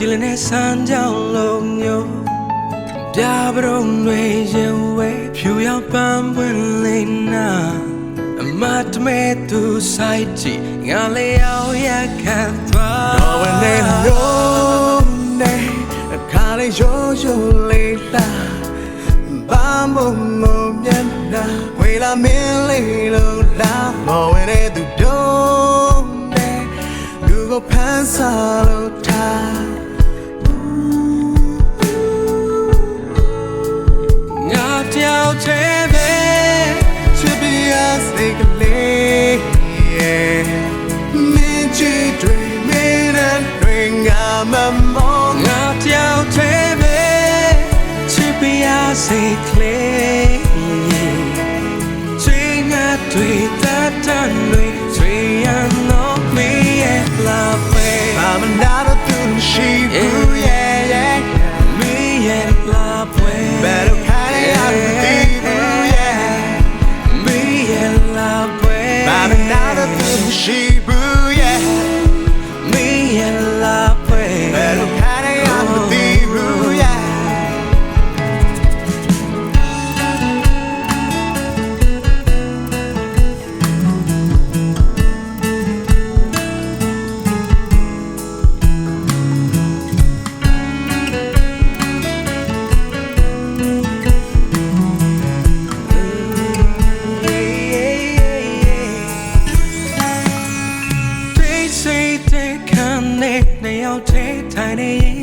ကကြည်လနဲ့ဆန်းကြောင်လုံးမျိုးပြပရုံတွေရင်ဝဲဖြူရောက်ပန်းပွင့်လိမ့်နာအမတ်မဲသူဆိုင်ကြည့်ငါလေးအောင်ရခံသွားတော့ဝင်နေလို့နေအခါလေးရိုးရိုးလေးလာဘာမမမျက်နှာဝေလာမင်းလေးလို့လာမဝင်နေသူတော့နေလူကိုဖန်ဆာလို့ ပြရစေကလေးချိန်ငါတွေ့တတ်တဲ့တွေတွေ့ရတော့မင်းရဲ့လာပဲ I'm not a thing she grew yeah yeah မင်းရဲ့လာပွဲ Better kind of out of the yeah မင်းရဲ့လာပွဲ I'm not a thing she grew yeah က်တည်းထိုင်နေရင်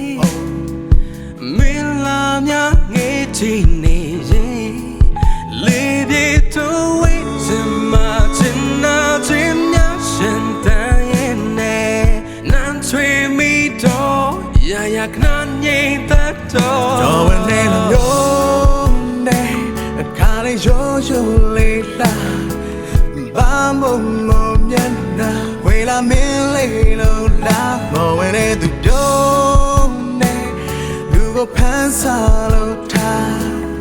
မင်းလာများငေးချင်နေရင်လေပြေတော့ဝေးစမချင်နာချင်များရှင်တန်ရဲ့နဲ့နန်းချွေမီတော့ရာရာခဏငြိမ်သက်တော့တော့ဝင်နေလို့နေအခါလေးရိုးရိုးလေးလာဘာမမမျက်နှာဝေလာမင်းလေးလို့လာမဝင်နေသူတော့နေလူ ကိုဖန်ဆာလို့ထား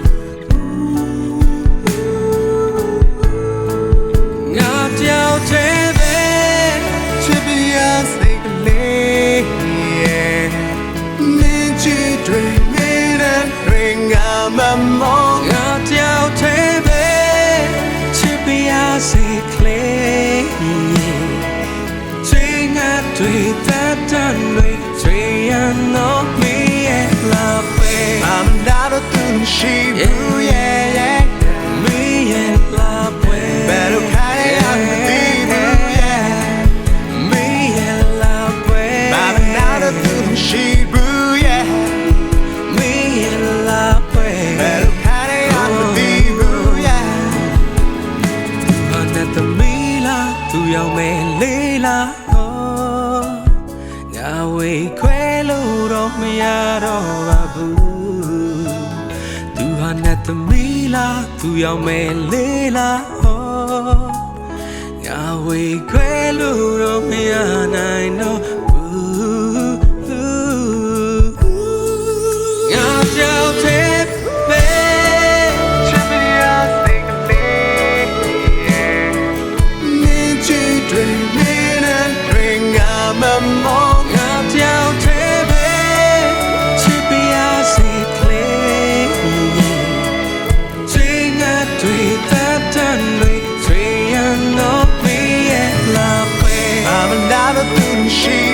a thing she grew yeah yeah မင်းရဲ့လာပွဲ Better kind of out of the yeah မင်းရဲ့လာပွဲ I'm not a thing she grew yeah မင်းရဲ့လာပွဲ Better kind of out of the yeah ဘာနဲ့သမီးလားသူရောက်မဲ့လေးလားဟောငါဝေခွဲလို့တော့မရတော့ပါဘူးသူဟာနဲ့ သမီးလားသူရောက်မဲ့လေးလားဟောငါဝေခွဲလို့တော့မရနိုင်တော့ she